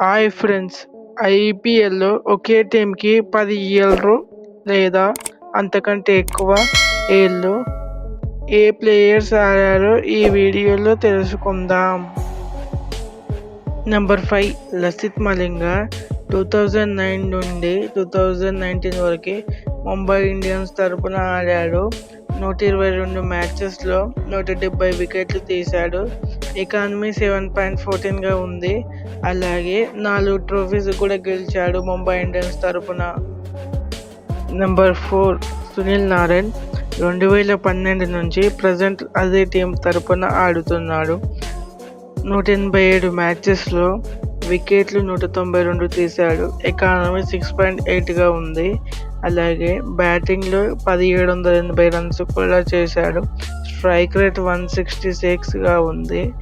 Hi friends ఐపీఎల్లో ఒకే టీంకి పది ఏళ్ళు లేదా అంతకంటే ఎక్కువ ఏళ్ళు. ఏ ప్లేయర్స్ ఆడారో ఈ వీడియోలో తెలుసుకుందాం. Number five Lasith Malinga two thousand nine నుండి టూ థౌజండ్ నైన్టీన్ వరకు ముంబై ఇండియన్స్ తరపున ఆడాడు. నూట ఇరవై రెండు మ్యాచెస్లో నూట డెబ్బై వికెట్లు తీశాడు. ఎకానమీ సెవెన్ పాయింట్ ఫోర్టీన్గా ఉంది. అలాగే నాలుగు ట్రోఫీస్ కూడా గెలిచాడు ముంబై ఇండియన్స్ తరపున. నెంబర్ ఫోర్ సునీల్ నారాయణ్ రెండు వేల పన్నెండు నుంచి ప్రజెంట్ అదే టీం తరపున ఆడుతున్నాడు. నూట ఎనభై ఏడు మ్యాచెస్లో వికెట్లు నూట తొంభై రెండు తీశాడు. ఎకానమీ సిక్స్ పాయింట్ ఎయిట్గా ఉంది. అలాగే బ్యాటింగ్లో పదిహేడు వందల ఎనభై రన్స్ కూడా చేశాడు. స్ట్రైక్ రేట్ వన్ సిక్స్టీ సిక్స్గా ఉంది.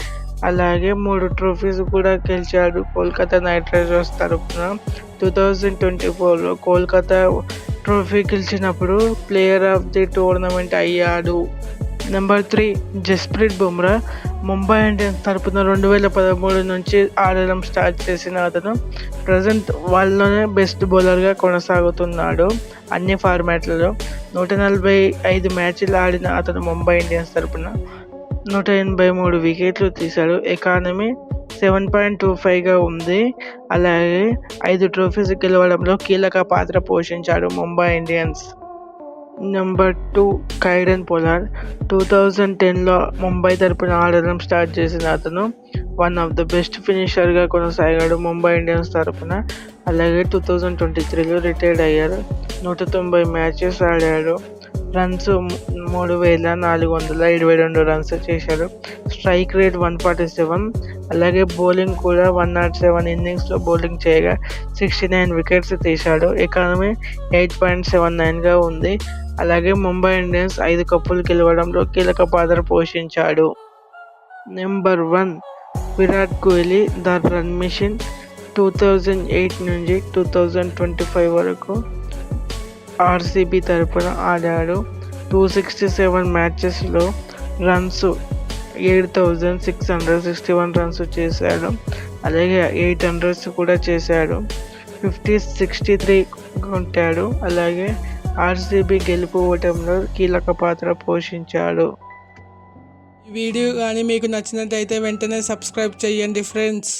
అలాగే మూడు ట్రోఫీస్ కూడా గెలిచాడు కోల్కతా నైట్ రైడర్స్ తరఫున టూ థౌజండ్ ట్వంటీ ఫోర్లో కోల్కతా ట్రోఫీ గెలిచినప్పుడు ప్లేయర్ ఆఫ్ ది టోర్నమెంట్ అయ్యాడు. Number three Jasprit Bumrah. Mumbai Indians తరపున రెండు వేల పదమూడు నుంచి ఆడడం స్టార్ట్ చేసిన అతను ప్రజెంట్ వాళ్ళలోనే బెస్ట్ బౌలర్గా కొనసాగుతున్నాడు అన్ని ఫార్మాట్లలో. నూట నలభై ఐదు మ్యాచ్లు ఆడిన అతను ముంబై ఇండియన్స్ తరపున నూట ఎనభై మూడు వికెట్లు తీశాడు. ఎకానమీ సెవెన్ పాయింట్ టూ ఫైవ్గా ఉంది. అలాగే ఐదు ట్రోఫీస్ గెలవడంలో కీలక పాత్ర పోషించాడు Mumbai Indians. Number two Kieron Pollard two thousand టెన్లో ముంబై తరపున ఆడడం స్టార్ట్ చేసిన అతను. వన్ ఆఫ్ ద బెస్ట్ ఫినిషర్గా కొనసాగాడు ముంబై ఇండియన్స్ తరపున. అలాగే టూ థౌజండ్ ట్వంటీ త్రీలో రిటైర్డ్ అయ్యారు. నూట తొంభై మ్యాచెస్ ఆడాడు. రన్స్ మూడు వేల నాలుగు వందల ఇరవై రెండు రన్స్ చేశాడు. Strike rate one forty seven అలాగే బౌలింగ్ కూడా వన్ నాట్ సెవెన్ ఇన్నింగ్స్లో బౌలింగ్ చేయగా సిక్స్టీ నైన్ వికెట్స్ తీశాడు. ఎకానమీ ఎయిట్ పాయింట్ సెవెన్ నైన్గా ఉంది. అలాగే ముంబై ఇండియన్స్ ఐదు కప్పులు గెలవడంలో కీలక పాత్ర పోషించాడు. Number one Virat Kohli the run machine two thousand eight నుంచి టూ థౌజండ్ ట్వంటీ ఫైవ్ వరకు ఆర్సీబీ తరపున ఆడాడు. Two sixty seven మ్యాచెస్లో runs eight thousand six hundred sixty one runs చేశాడు. అలాగే ఎయిట్ హండ్రెడ్స్ కూడా చేశాడు. ఫిఫ్టీ సిక్స్టీ త్రీ కొట్టాడు. అలాగే ఆర్సీబీ గెలుపు ఓటంలో కీలక పాత్ర పోషించాడు. ఈ వీడియో కానీ మీకు నచ్చినట్టయితే వెంటనే సబ్స్క్రైబ్ చేయండి ఫ్రెండ్స్.